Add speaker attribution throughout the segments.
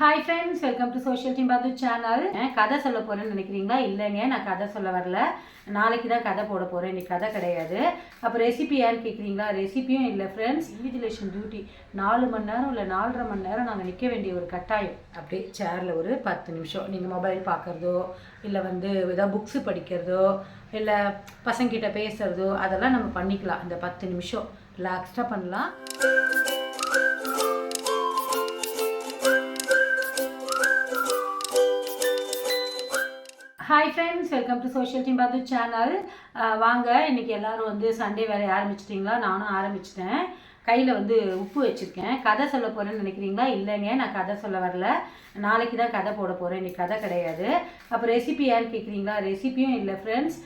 Speaker 1: Hi friends welcome to social team பாது channel கதை சொல்ல போகிறேன்னு நினைக்கிறீங்களா? இல்லைங்க நான் கதை சொல்ல வரல. நாளைக்கு தான் கதை போட போகிறேன் இன்னைக்கு கதை கிடையாது. அப்போ ரெசிபி ஏன்னு கேட்குறீங்களா ரெசிபியும் இல்லை ஃப்ரெண்ட்ஸ் இன்விஜிலேஷன் டியூட்டி நாலு மணி நேரம் இல்லை நாலரை மணி நேரம் நாங்கள் நிற்க வேண்டிய ஒரு கட்டாயம். அப்படியே சேரில் ஒரு பத்து நிமிஷம். நீங்கள் மொபைல் பார்க்குறதோ இல்லை வந்து ஏதாவது புக்ஸு படிக்கிறதோ இல்லை பசங்கிட்ட பேசுகிறதோ அதெல்லாம் நம்ம பண்ணிக்கலாம். இந்த பத்து நிமிஷம். ரிலாக்ஸ்டாக பண்ணலாம். Hi friends welcome to social team பாது சேனல் வாங்க இன்னைக்கு எல்லாரும் வந்து சண்டே வேலையை ஆரம்பிச்சிட்டிங்களா? நானும் ஆரம்பிச்சிட்டேன். கையில் வந்து உப்பு வச்சுருக்கேன். கதை சொல்ல போகிறேன்னு நினைக்கிறீங்களா? இல்லைங்க நான் கதை சொல்ல வரல. நாளைக்கு தான் கதை போட போகிறேன் இன்றைக்கி கதை கிடையாது. அப்போ ரெசிபி யான்னு கேட்குறீங்களா ரெசிபியும் இல்லை ஃப்ரெண்ட்ஸ்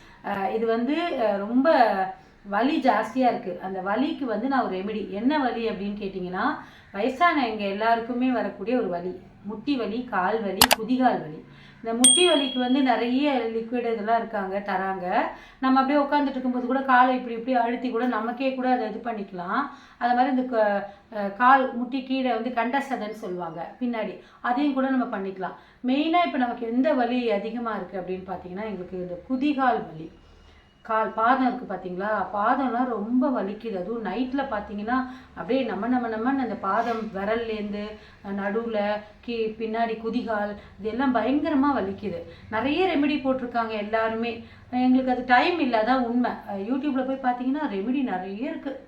Speaker 1: இது வந்து ரொம்ப வலி ஜாஸ்தியாக இருக்குது அந்த வலிக்கு வந்து நான் ஒரு ரெமெடி என்ன வலி அப்படின்னு கேட்டிங்கன்னா வயசான எங்கள் எல்லாருக்குமே வரக்கூடிய ஒரு வலி. முட்டி வலி கால் வலி குதிகால் வலி. இந்த முட்டி வலிக்கு வந்து நிறைய லிக்விட் இதெல்லாம் இருக்காங்க தராங்க. நம்ம அப்படியே உட்காந்துட்டு இருக்கும்போது கூட காலை இப்படி இப்படி அழுத்தி கூட நமக்கே கூட அதை இது பண்ணிக்கலாம். அது மாதிரி இந்த க- கால் முட்டி கீழே வந்து கண்டசதன்னு சொல்லுவாங்க பின்னாடி. அதையும் கூட நம்ம பண்ணிக்கலாம். மெயினாக இப்போ நமக்கு எந்த வலி அதிகமாக இருக்குது அப்படின்னு பார்த்தீங்கன்னா எங்களுக்கு இந்த குதிகால் வலி. கால் பாதம் இருக்குது பார்த்தீங்களா பாதம்லாம் ரொம்ப வலிக்குது. அதுவும் நைட்டில் பார்த்தீங்கன்னா அப்படியே நம்ம நம்ம நம்மன்னு அந்த பாதம் விரல்லேருந்து நடுவில் கீ பின்னாடி குதிகால் இது எல்லாம் பயங்கரமாக வலிக்குது. நிறைய ரெமெடி போட்டிருக்காங்க எல்லாருமே. எங்களுக்கு அது டைம் இல்லை அதான் உண்மை. யூடியூப்பில் போய் பார்த்தீங்கன்னா ரெமெடி நிறைய இருக்குது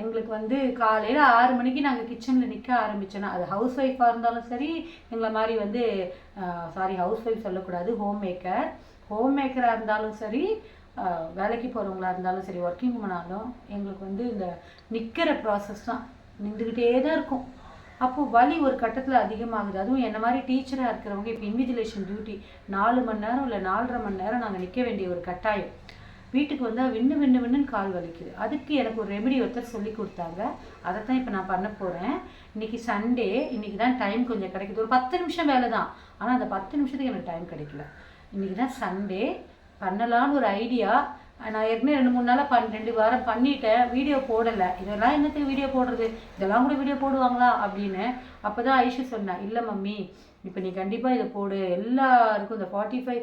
Speaker 1: எங்களுக்கு வந்து காலையில் ஆறு மணிக்கு நாங்கள் கிச்சனில் நிற்க ஆரம்பித்தோன்னா அது ஹவுஸ் ஒய்ஃபாக இருந்தாலும் சரி எங்களை மாதிரி வந்து சாரி ஹவுஸ் ஒய்ஃப் சொல்லக்கூடாது ஹோம் மேக்கர் ஹோம் மேக்கராக இருந்தாலும் சரி வேலைக்கு போகிறவங்களா இருந்தாலும் சரி ஒர்க்கிங் உமனாலும் எங்களுக்கு வந்து இந்த நிற்கிற ப்ராசஸ் தான். நின்றுக்கிட்டே தான் இருக்கும். அப்போது வலி ஒரு கட்டத்தில் அதிகமாகுது. அதுவும் என்ன மாதிரி டீச்சராக இருக்கிறவங்க இப்போ இன்விஜிலேஷன் டியூட்டி நாலு மணி நேரம் இல்லை நாலரை மணி நேரம் நாங்கள் நிற்க வேண்டிய ஒரு கட்டாயம். வீட்டுக்கு வந்தால் விண்ணு விண்ணு விண்ணுன்னு கால் வலிக்குது. அதுக்கு எனக்கு ஒரு ரெமெடி ஒருத்தர் சொல்லி கொடுத்தாங்க. அதை தான் இப்போ நான் பண்ண போகிறேன் இன்னைக்கு சண்டே இன்னைக்கு தான் டைம் கொஞ்சம் கிடைக்குது. ஒரு பத்து நிமிஷம் வேலை தான். ஆனால் அந்த பத்து நிமிஷத்துக்கு எனக்கு டைம் கிடைக்கல. இன்னைக்கு தான் சண்டே பண்ணலான்னு ஒரு ஐடியா நான் ஏற்கனவே ரெண்டு மூணு நாளாக பண் ரெண்டு வாரம் பண்ணிட்டேன். வீடியோ போடலை. இதெல்லாம் என்னத்துக்கு வீடியோ போடுறது? இதெல்லாம் கூட வீடியோ போடுவாங்களா? அப்படின்னு அப்போ தான் ஐஷு சொன்னேன் இல்லை மம்மி இப்போ நீ கண்டிப்பாக இதை போடு. எல்லாருக்கும் இந்த ஃபார்ட்டி ஃபைவ்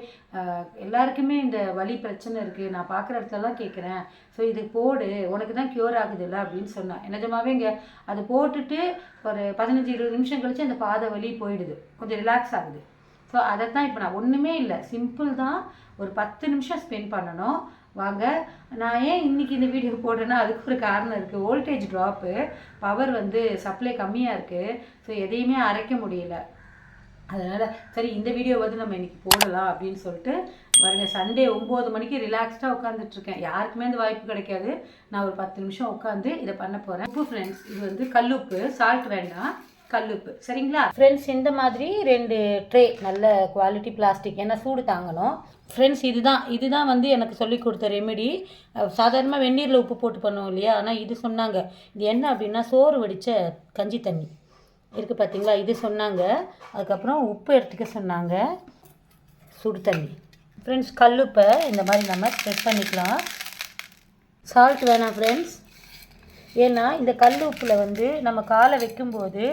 Speaker 1: எல்லாருக்குமே இந்த வலி பிரச்சனை இருக்குது நான் பார்க்குற இடத்துலலாம் கேட்குறேன் ஸோ இது போடு. உனக்கு தான் க்யூர் ஆகுதுல்ல? அப்படின்னு சொன்னேன் நிஜமாவே இங்கே அது போட்டுட்டு ஒரு பதினஞ்சு இருபது நிமிஷம் கழிச்சு அந்த பாதை வலி போயிடுது. கொஞ்சம் ரிலாக்ஸ் ஆகுது. ஸோ அதை தான் இப்போ நான் ஒன்றுமே இல்லை. சிம்பிள் தான். ஒரு பத்து நிமிஷம் ஸ்பெண்ட் பண்ணணும். வாங்க. நான் ஏன் இன்னைக்கு இந்த வீடியோ போடுறேன்னா அதுக்கு ஒரு காரணம் இருக்குது வோல்டேஜ் ட்ராப்பு பவர் வந்து சப்ளை கம்மியாக இருக்குது ஸோ எதையுமே அரைக்க முடியல. அதனால் சரி இந்த வீடியோ வந்து நம்ம இன்னைக்கு போடலாம் அப்படின்னு சொல்லிட்டு பாருங்க சண்டே ஒம்பது மணிக்கு ரிலாக்ஸ்டாக உட்காந்துட்ருக்கேன் யாருக்குமே அந்த வாய்ப்பு கிடைக்காது. நான் ஒரு பத்து நிமிஷம் உட்காந்து இதை பண்ண போகிறேன் உப்பு ஃப்ரெண்ட்ஸ் இது வந்து கல்லுப்பு சால்ட் வேண்டாம். கல்லுப்பு. சரிங்களா? ஃப்ரெண்ட்ஸ் இந்த மாதிரி ரெண்டு ட்ரே நல்ல குவாலிட்டி பிளாஸ்டிக் ஏன்னா சூடு தாங்கணும். ஃப்ரெண்ட்ஸ் இதுதான். இதுதான் வந்து எனக்கு சொல்லி கொடுத்த ரெமெடி சாதாரணமாக வெந்நீரில் உப்பு போட்டு பண்ணுவோம் இல்லையா? ஆனால் இது சொன்னாங்க. இது என்ன அப்படின்னா சோறு வடித்த கஞ்சி தண்ணி. இருக்குது பார்த்தீங்களா இது சொன்னாங்க. அதுக்கப்புறம் உப்பு எடுத்துக்க சொன்னாங்க. சுடு தண்ணி. ஃப்ரெண்ட்ஸ் கல்லுப்பை இந்த மாதிரி நம்ம ஸ்ப்ரெட் பண்ணிக்கலாம். சால்ட் வேணாம் ஃப்ரெண்ட்ஸ் ஏன்னா இந்த கல் உப்பில் வந்து நம்ம காலை வைக்கும்போது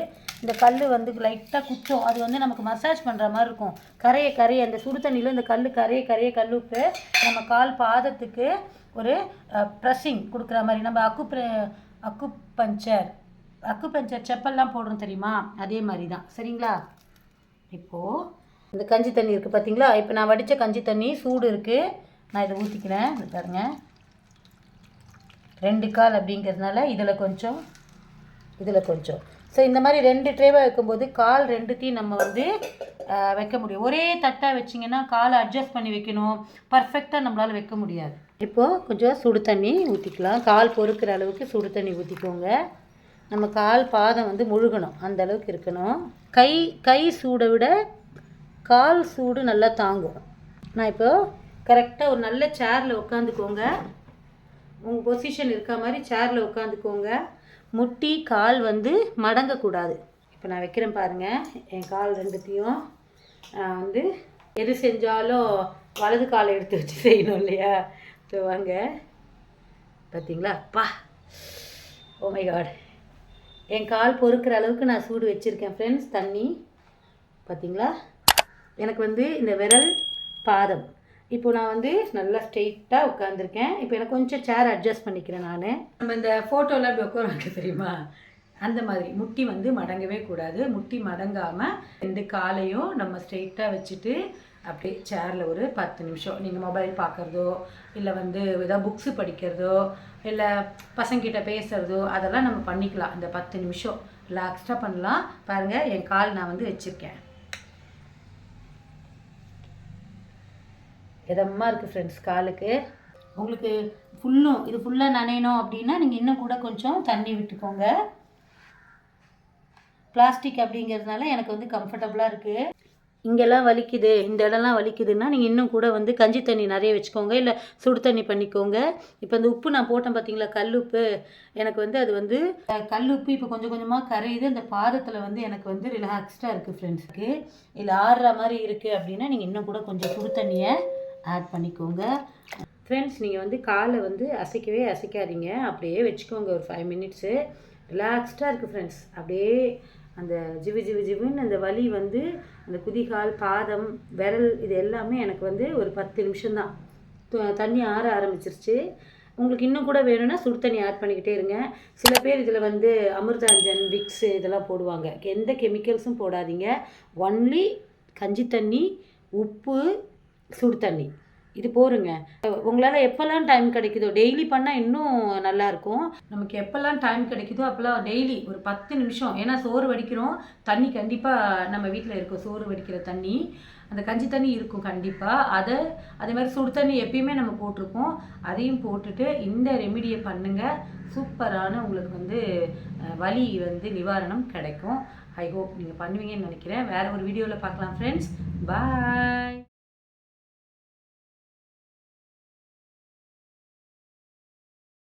Speaker 1: இந்த கல் வந்து லைட்டாக குத்தும். அது வந்து நமக்கு மசாஜ் பண்ணுற மாதிரி இருக்கும். கரைய கரைய அந்த சுடு தண்ணியில் இந்த கல் கரைய கரைய கல் உப்பு நம்ம கால் பாதத்துக்கு ஒரு ப்ரெஸ்ஸிங் கொடுக்குற மாதிரி. நம்ம அக்கு அக்கு பஞ்சர். அக்கு பஞ்சர் செப்பல்லாம் போடுறோம் தெரியுமா? அதே மாதிரி தான் சரிங்களா? இப்போது இந்த கஞ்சி தண்ணி இருக்குது பார்த்தீங்களா இப்போ நான் வடித்த கஞ்சி தண்ணி சூடு இருக்குது நான் இதை ஊற்றிக்கிறேன் இது பாருங்க. ரெண்டு கால் அப்படிங்கிறதுனால இதில் கொஞ்சம் இதில் கொஞ்சம். ஸோ இந்த மாதிரி ரெண்டு ட்ரேவாக வைக்கும்போது கால் ரெண்டுத்தையும் நம்ம வந்து வைக்க முடியும். ஒரே தட்டாக வச்சிங்கன்னா காலை அட்ஜஸ்ட் பண்ணி வைக்கணும். பர்ஃபெக்டாக நம்மளால் வைக்க முடியாது. இப்போது கொஞ்சம் சுடு தண்ணி ஊற்றிக்கலாம் கால் பொறுக்கிற அளவுக்கு சுடு தண்ணி ஊற்றிக்கோங்க நம்ம கால் பாதம் வந்து முழுகணும். அந்த அளவுக்கு இருக்கணும். கை கை சூடை விட கால் சூடு நல்லா தாங்கும். நான் இப்போது கரெக்டாக ஒரு நல்ல சேரில் உட்காந்துக்கோங்க உங்கள் பொசிஷன் இருக்க மாதிரி சேரில் உட்காந்துக்கோங்க முட்டி கால் வந்து மடங்கக்கூடாது. இப்போ நான் வைக்கிறேன் பாருங்கள் என் கால் ரெண்டுத்தையும் நான் வந்து எது செஞ்சாலும் வலது காலை எடுத்து வச்சு செய்யணும் இல்லையா? ஸோ வாங்க. பார்த்தீங்களா அப்பா. Oh ஓமை காட் என் கால் பொறுக்கிற அளவுக்கு நான் சூடு வச்சுருக்கேன் ஃப்ரெண்ட்ஸ் தண்ணி. பார்த்தீங்களா எனக்கு வந்து இந்த விரல் பாதம். இப்போ நான் வந்து நல்லா ஸ்ட்ரெயிட்டாக உட்காந்துருக்கேன் இப்போ எனக்கு கொஞ்சம் சேர் அட்ஜஸ்ட் பண்ணிக்கிறேன் நான். நம்ம இந்த ஃபோட்டோவில் அப்படி உட்காருவாங்க தெரியுமா? அந்த மாதிரி. முட்டி வந்து மடங்கவே கூடாது. முட்டி மடங்காமல் ரெண்டு காலையும் நம்ம ஸ்ட்ரெயிட்டாக வச்சுட்டு அப்படியே சேரில் ஒரு பத்து நிமிஷம். நீங்கள் மொபைல் பார்க்குறதோ இல்லை வந்து ஏதாவது புக்ஸு படிக்கிறதோ இல்லை பசங்கிட்ட பேசுகிறதோ அதெல்லாம் நம்ம பண்ணிக்கலாம். இந்த பத்து நிமிஷம். ரிலாக்ஸ்டாக பண்ணலாம். பாருங்கள் என் கால் நான் வந்து வச்சுருக்கேன். இதமாக இருக்குது ஃப்ரெண்ட்ஸ் காலுக்கு. உங்களுக்கு ஃபுல்லும் இது ஃபுல்லாக நனையணும் அப்படின்னா நீங்கள் இன்னும் கூட கொஞ்சம் தண்ணி விட்டுக்கோங்க. பிளாஸ்டிக் அப்படிங்கிறதுனால எனக்கு வந்து கம்ஃபர்டபுளாக இருக்குது இங்கெல்லாம் வலிக்குது இந்த இடம்லாம் வலிக்குதுன்னா நீங்கள் இன்னும் கூட வந்து கஞ்சி தண்ணி நிறைய வச்சுக்கோங்க இல்லை சுடு தண்ணி பண்ணிக்கோங்க. இப்போ இந்த உப்பு நான் போட்டேன் பார்த்தீங்களா கல் உப்பு? எனக்கு வந்து அது வந்து கல் உப்பு இப்போ கொஞ்சம் கொஞ்சமாக கரையுது அந்த பாதத்தில் வந்து எனக்கு வந்து ரிலாக்ஸ்டாக இருக்குது ஃப்ரெண்ட்ஸுக்கு இல்லை ஆடுற மாதிரி இருக்குது அப்படின்னா நீங்கள் இன்னும் கூட கொஞ்சம் சுடு தண்ணியை ஆட் பண்ணிக்கோங்க. ஃப்ரெண்ட்ஸ் நீங்கள் வந்து காலை வந்து அசைக்கவே அசைக்காதீங்க. அப்படியே வச்சுக்கோங்க ஒரு ஃபைவ் மினிட்ஸு ரிலாக்ஸ்டாக இருக்குது ஃப்ரெண்ட்ஸ் அப்படியே அந்த ஜிவு ஜிவு ஜிவுன்னு அந்த வலி வந்து அந்த குதிகால் பாதம் விரல் இது எல்லாமே எனக்கு வந்து ஒரு பத்து நிமிஷம்தான் து- தண்ணி ஆற ஆரம்பிச்சிருச்சு. உங்களுக்கு இன்னும் கூட வேணும்னா சுடு தண்ணி ஆட் பண்ணிக்கிட்டே இருங்க. சில பேர் இதில் வந்து அமிர்தாஞ்சன் விக்ஸு இதெல்லாம் போடுவாங்க. எந்த கெமிக்கல்ஸும் போடாதீங்க. ஒன்லி கஞ்சி தண்ணி உப்பு சுடு தண்ணி. இது போருங்க. உங்களால் எப்போல்லாம் டைம் கிடைக்குதோ டெய்லி பண்ணால் இன்னும் நல்லாயிருக்கும் நமக்கு எப்போல்லாம் டைம் கிடைக்குதோ அப்போல்லாம் டெய்லி ஒரு பத்து நிமிஷம். ஏன்னா சோறு வடிக்கிறோம். தண்ணி கண்டிப்பாக நம்ம வீட்டில் இருக்கும். சோறு வடிக்கிற தண்ணி. அந்த கஞ்சி தண்ணி இருக்கும் கண்டிப்பாக அதை அதே மாதிரி சுடு தண்ணி எப்பயுமே நம்ம போட்டிருப்போம். அதையும் போட்டுட்டு இந்த ரெமிடியை பண்ணுங்கள் சூப்பரான உங்களுக்கு வந்து வலி வந்து நிவாரணம் கிடைக்கும். ஐ ஹோப் நீங்கள் பண்ணுவீங்கன்னு நினைக்கிறேன். வேறு ஒரு வீடியோவில் பார்க்கலாம் ஃப்ரெண்ட்ஸ் பாய்